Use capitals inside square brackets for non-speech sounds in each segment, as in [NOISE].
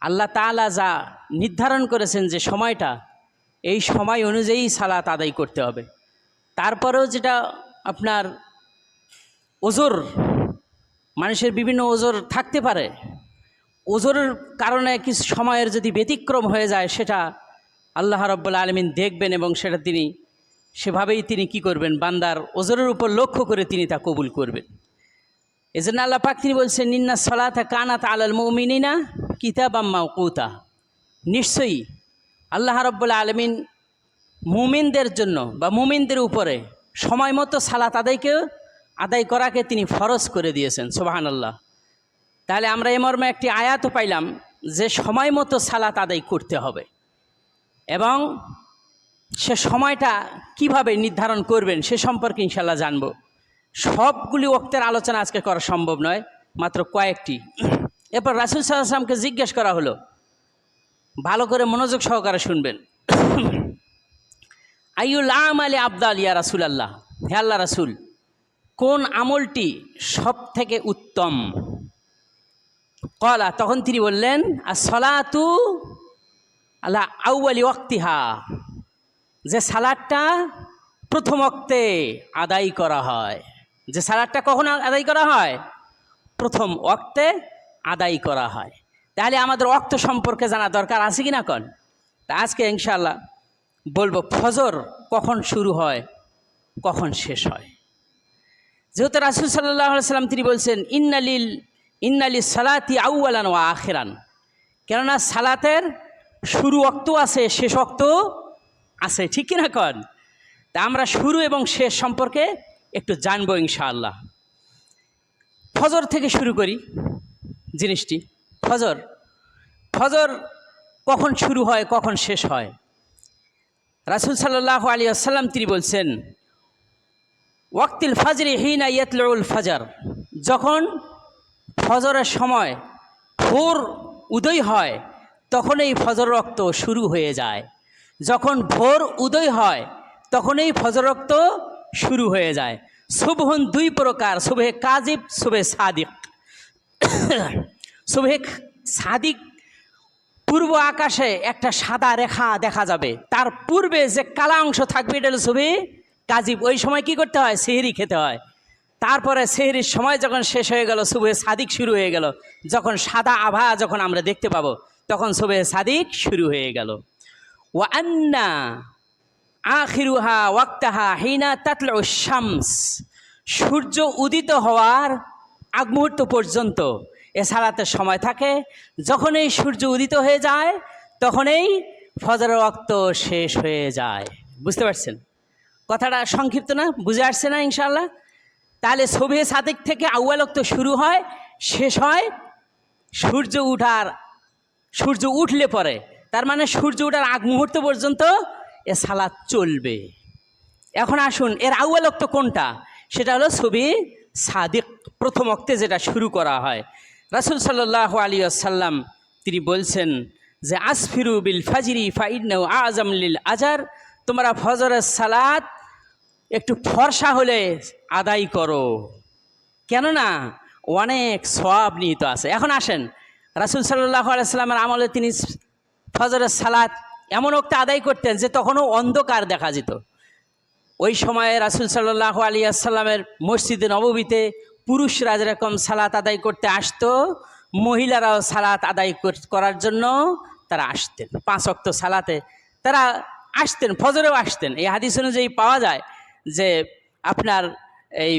আল্লাহ তাআলা যা নির্ধারণ করেছেন যে সময়টা, এই সময় অনুযায়ী সালাত আদায় করতে হবে। তারপরেও যেটা আপনার ওজোর, মানুষের বিভিন্ন ওজোর থাকতে পারে। ওজোরের কারণে কিছু সময়ের যদি ব্যতিক্রম হয়ে যায়, সেটা আল্লাহ রব্বুল আলমিন দেখবেন এবং সেটা তিনি, সেভাবেই তিনি কি করবেন? বান্দার ওজোরের উপর লক্ষ্য করে তিনি তা কবুল করবেন। এজন্য আল্লাহ পাক তিনি বলছেন নিন্না সলাতা কানাত আলাল মৌমিনা কিতাব আম্মা কৌতা নিশ্চয়ই আল্লাহ রব্বুল আলমিন মুমিনদের জন্য বা মুমিনদের উপরে সময় মতো সালাত আদায়কে, আদায় করাকে তিনি ফরজ করে দিয়েছেন সোবাহান আল্লাহ তাহলে আমরা এ মর্মে একটি আয়াতও পাইলাম যে সময় মতো সালাত আদায় করতে হবে এবং সে সময়টা কীভাবে নির্ধারণ করবেন সে সম্পর্কে ইনশাল্লাহ জানব। সবগুলি ওক্তের আলোচনা আজকে করা সম্ভব নয়, মাত্র কয়েকটি। এরপর রাসুল সাল্লামকে জিজ্ঞেস করা হলো, ভালো করে মনোযোগ সহকারে শুনবেন। আইউল আম আলী আবদাল ইয়া রাসুল আল্লাহ হে আল্লাহ রাসুল, কোন আমলটি সব থেকে উত্তম? কলা তখন তিনি বললেন আর সলাতু আল্লাহ আউআলি ওয়াক্তিহা, যে সালাদটা প্রথম অক্তে আদায় করা হয়। যে সালাদটা কখন আদায় করা হয়? প্রথম অক্তে আদায় করা হয়। তাহলে আমাদের অক্ত সম্পর্কে জানা দরকার আছে কি না কন? তা আজকে ইনশাল্লাহ বলব, ফজর কখন শুরু হয়, কখন শেষ হয়। যেহেতু রাসুল সাল্লাহ সাল্লাম তিনি বলছেন, ইন্নালিল ইন্নালি সালাতি আউআলান ও আখেরান। কেননা সালাতের শুরু অক্ত আছে, শেষ অক্ত আছে। ঠিক কিনা কন? তা আমরা শুরু এবং শেষ সম্পর্কে একটু জানব ইনশাআল্লাহ। ফজর থেকে শুরু করি জিনিসটি। ফজর। ফজর কখন শুরু হয়, কখন শেষ হয়? রাসুল সাল্লাহ আলী আসাল্লাম তিনি বলছেন, ওয়াক্তিল ফাজরি হিনা ইয়তলউল ফাজার। যখন ফজরের সময় ভোর উদয় হয় তখন এই ফজর রক্ত শুরু হয়ে যায়। যখন ভোর উদয় হয়, তখনই ফজর রক্ত শুরু হয়ে যায়। শুভহন দুই প্রকার শুভে কাজিব শুভে সাদিক। শুভে সাদিক, পূর্ব আকাশে একটা সাদা রেখা দেখা যাবে। তার পূর্বে যে কালা অংশ থাকবে, এটা শুভে কাজিব। ওই সময় কি করতে হয়? সেহেরি খেতে হয়। তারপরে সেহরির সময় যখন শেষ হয়ে গেল শুভে সাদিক শুরু হয়ে গেল। যখন সাদা আভা যখন আমরা দেখতে পাবো, তখন শুভে সাদিক শুরু হয়ে গেল। ও আন্না আখিরুহা ওয়াক্তাহা হিনা তাতল শামস। সূর্য উদিত হওয়ার আগ মুহূর্ত পর্যন্ত এ সালাতের সময় থাকে। যখনই সূর্য উদিত হয়ে যায়, তখনই ফজর রক্ত শেষ হয়ে যায়। বুঝতে পারছেন? কথাটা সংক্ষিপ্ত না, বুঝে আসছে না ইনশাল্লাহ তাহলে সবে সাদেক থেকে আউয়ালক্ত শুরু হয়, শেষ হয়, সূর্য উঠার, সূর্য উঠলে পরে। তার মানে সূর্য উঠার আগ মুহূর্ত পর্যন্ত এ সালাদ চলবে। এখন আসুন, এর আউয়ালক্ত কোনটা? সেটা হলো ছবি সাদিক, প্রথম অক্তে যেটা শুরু করা হয়। রাসুল সাল্লাহ আলী আসাল্লাম তিনি বলছেন যে, আসফিরু বিল ফাজিরি ফাইনাউ আজম লিল আজার তোমরা ফজরের সালাত একটু ফর্সা হলে আদায় করো। কেননা অনেক সব নিহিত আছে। এখন আসেন, রাসুল সাল্লাহ আলাইস্লামের আমলে তিনি ফজরের সালাত এমন ওক্তে আদায় করতেন যে তখনও অন্ধকার দেখা যেত। ওই সময়ে রাসুল সাল্লাহ আলী আসসালামের মসজিদে নববীতে পুরুষরা যেরকম সালাত আদায় করতে আসতো, মহিলারাও সালাত আদায় করার জন্য তারা আসতেন। পাঁচ অক্ত সালাতে তারা আসতেন, ফজরেও আসতেন। এই হাদিস অনুযায়ী পাওয়া যায় যে আপনার এই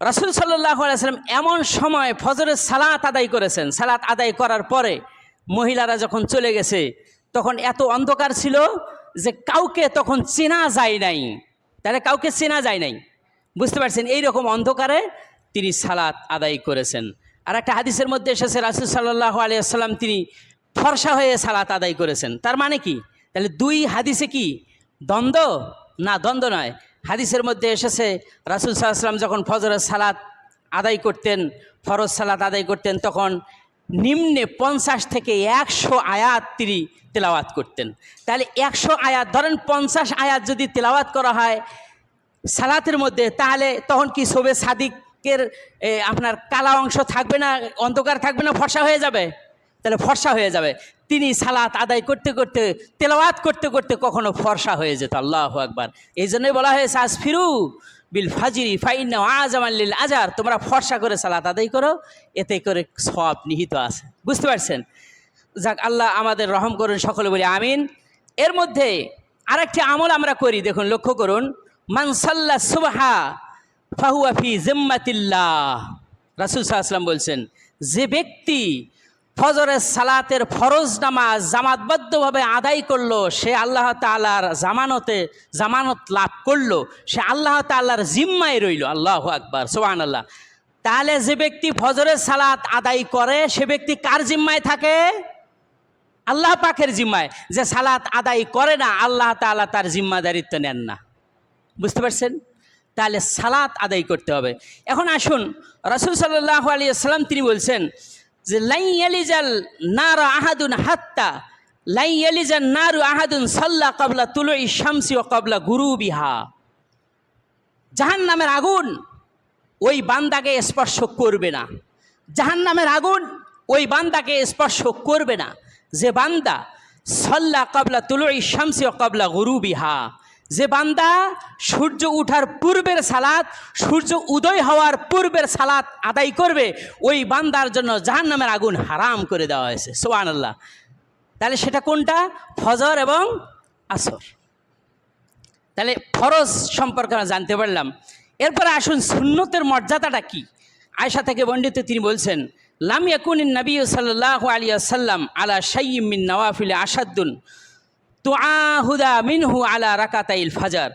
রাসুল সাল্লাহ আলাইসাল্লাম এমন সময় ফজরের সালাত আদায় করেছেন। সালাত আদায় করার পরে মহিলারা যখন চলে গেছে তখন এত অন্ধকার ছিল যে কাউকে তখন চেনা যায় নাই। তাহলে কাউকে চেনা যায় নাই। বুঝতে পারছেন? এই রকম অন্ধকারে তিনি সালাত আদায় করেছেন। আর একটা হাদিসের মধ্যে এসেছে, রাসুল সাল্লাহ আলিয়াল্লাম তিনি ফর্সা হয়ে সালাত আদায় করেছেন। তার মানে কি? তাহলে দুই হাদিসে কি দ্বন্দ্ব? না, দ্বন্দ্ব নয়। হাদিসের মধ্যে এসেছে, রাসুল সাল্লাম যখন ফজরের সালাত আদায় করতেন, ফরজ সালাত আদায় করতেন, তখন নিম্নে পঞ্চাশ থেকে একশো আয়াত তিনি তেলাওয়াত করতেন। তাহলে একশো আয়াত, ধরেন পঞ্চাশ আয়াত যদি তেলাওয়াত করা হয় সালাতের মধ্যে, তাহলে তখন কি শোবে সাদিকের আপনার কালা অংশ থাকবে না, অন্ধকার থাকবে না, ফর্সা হয়ে যাবে? তাহলে ফর্সা হয়ে যাবে। তিনি সালাত আদায় করতে করতে, তেলাওয়াত করতে করতে কখনো ফর্সা হয়ে যেত। আল্লাহ আকবার। এই জন্যই বলা হয়েছে আজ ফিরু বিল ফাজিরি ফাইন আজামাল্লিল আজার তোমরা ফর্সা করে সালাত আদায় করো, এতে করে সব নিহিত আছে। বুঝতে পারছেন? যাক, আল্লাহ আমাদের রহম করুন, সকলে বলি আমিন। এর মধ্যে আরেকটি আমল আমরা করি, দেখুন, লক্ষ্য করুন। মানসাল্লা সুবাহা ফাহুয়াফি জিম্মাতিল্লাহ। রাসুল সাল্লাম বলছেন, যে ব্যক্তি ফজরের সালাতের ফরজ নামাজ জামাতবদ্ধভাবে আদায় করল, সে আল্লাহ তালার জামানতে, জামানত লাভ করল, সে আল্লাহ তাল্লার জিম্মায় রইল। আল্লাহ আকবার সোহান আল্লাহ তাহলে যে ব্যক্তি ফজরের সালাত আদায় করে, সে ব্যক্তি কার জিম্মায় থাকে? আল্লাহ পাকের জিম্মায়। যে সালাত আদায় করে না, আল্লাহ তাআলা তার জিম্মাদারিত্ব নেন না। বুঝতে পারছেন? তাহলে সালাত আদায় করতে হবে। এখন আসুন, রাসুল সাল্লাহ আলী আসসালাম তিনি বলছেন যে লাই আলিজাল নার আহাদুন হাত্তা লাই আলিজাল নারু আহাদুন সাল্লা কবলা তুলো শামসি ও কবলা গুরু বিহা জাহান নামের আগুন ওই বান্দাকে স্পর্শ করবে না। জাহান নামের আগুন ওই বান্দাকে স্পর্শ করবে না। যে বান্দা সল্লা কবলা তুলই শামসি ও কবলা গুরু বিহা যে বান্দা সূর্য উঠার পূর্বের সালাত, সূর্য উদয় হওয়ার পূর্বের সালাত আদায় করবে, ওই বান্দার জন্য জাহান নামের আগুন হারাম করে দেওয়া হয়েছে। সোহান আল্লাহ তাহলে সেটা কোনটা? ফজর এবং আসর। তাহলে ফরজ সম্পর্কে আমরা জানতে পারলাম। এরপরে আসুন সুন্নতের মর্যাদাটা কি? আয়সা থেকে বন্ডিত তিনি বলছেন, লাম ইয়াকুন নবী সাল্লাহ আলিয়া সাল্লাম আলা শাইম মিন নওয়াফিল আসাদুন তো আহুদা মিনহু আলা রাকাতাইল ফাজার।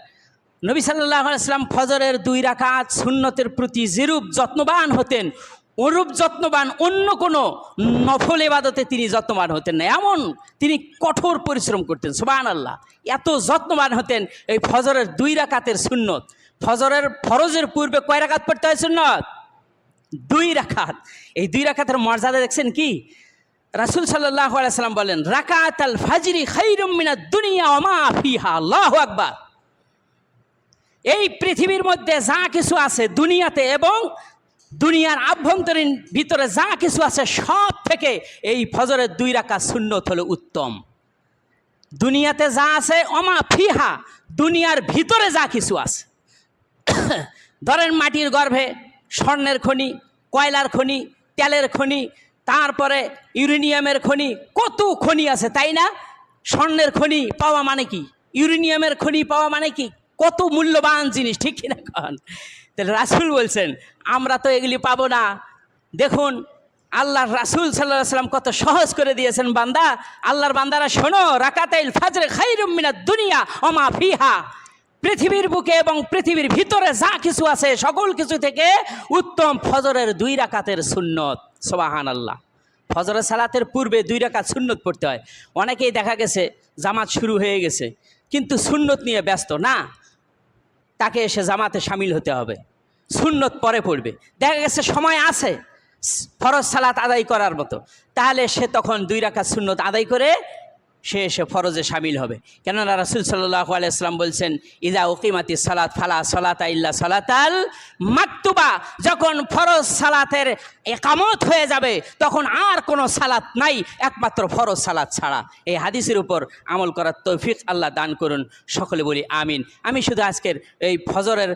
নবী সাল্লাহ সাল্লাম ফজরের দুই রাকাত সুন্নতের প্রতি যেরূপ যত্নবান হতেন, ওরূপ যত্নবান অন্য কোনো নফল এবাদতে তিনি যত্নবান হতেন না। এমন তিনি কঠোর পরিশ্রম করতেন সুবান আল্লাহ এত যত্নবান হতেন এই ফজরের দুই রাকাতের সুন্নত। ফজরের ফরজের পূর্বে কয় রাকাত পড়তে হয় সুন্নত? দুই রাখাত এই দুই রাখাতের মর্যাদা দেখছেন কি? রাসুল সাল্লাম বলেন রাকাত আল ফাজরি খৈরুম মিনা দুনিয়া ওমা ফিহা, আল্লাহ আকবার। এই পৃথিবীর মধ্যে যা কিছু আছে দুনিয়াতে এবং দুনিয়ার আভ্যন্তরীণ ভিতরে যা কিছু আছে সব থেকে এই ফজরের দুই রাকাত সুন্নত হলো উত্তম। দুনিয়াতে যা আছে অমা ফিহা, দুনিয়ার ভিতরে যা কিছু আছে। [COUGHS] ধরেন মাটির গর্ভে স্বর্ণের খনি, কয়লার খনি, তেলের খনি তারপরে ইউরেনিয়ামের খনি, কত খনি আছে তাই না? স্বর্ণের খনি পাওয়া মানে কি? ইউরেনিয়ামের খনি পাওয়া মানে কি? কত মূল্যবান জিনিস, ঠিক কিনা কন? তাহলে রাসুল বলছেন, আমরা তো এগুলি পাবো না। দেখুন, আল্লাহর রাসুল সাল্লাহ সাল্লাম কত সহজ করে দিয়েছেন বান্দা। আল্লাহর বান্দারা, শোনো, রাকাতাইল ফাজরে খাইরুম মিনা দুনিয়া অমা ফিহা। পৃথিবীর বুকে এবং পৃথিবীর ভিতরে যা কিছু আছে, সকল কিছু থেকে উত্তম ফজরের দুই রাকাতের সুন্নত। সোবাহান আল্লাহ ফজরের সালাতের পূর্বে দুই রাকাত সুন্নত পড়তে হয়। অনেকেই দেখা গেছে, জামাত শুরু হয়ে গেছে, কিন্তু সুন্নত নিয়ে ব্যস্ত না। তাকে এসে জামাতে সামিল হতে হবে। সুন্নত পরে পড়বে। দেখা গেছে, সময় আছে ফরজ সালাত আদায় করার মতো। তাহলে সে তখন দুই রাকাত সুন্নত আদায় করে সে এসে ফরজে সামিল হবে। কেননা রাসুল সাল্লাহ আলাইসলাম বলছেন ইদা ওকিমাতি সালাত, ফালা সালাতা ইল্লা সালাতাল মাকতুবা। যখন ফরজ সালাতের একামত হয়ে যাবে, তখন আর কোনো সালাত নাই, একমাত্র ফরজ সালাত ছাড়া। এই হাদিসের উপর আমল করার তৌফিক আল্লাহ দান করুন। সকলে বলি আমিন। আমি শুধু আজকের এই ফজরের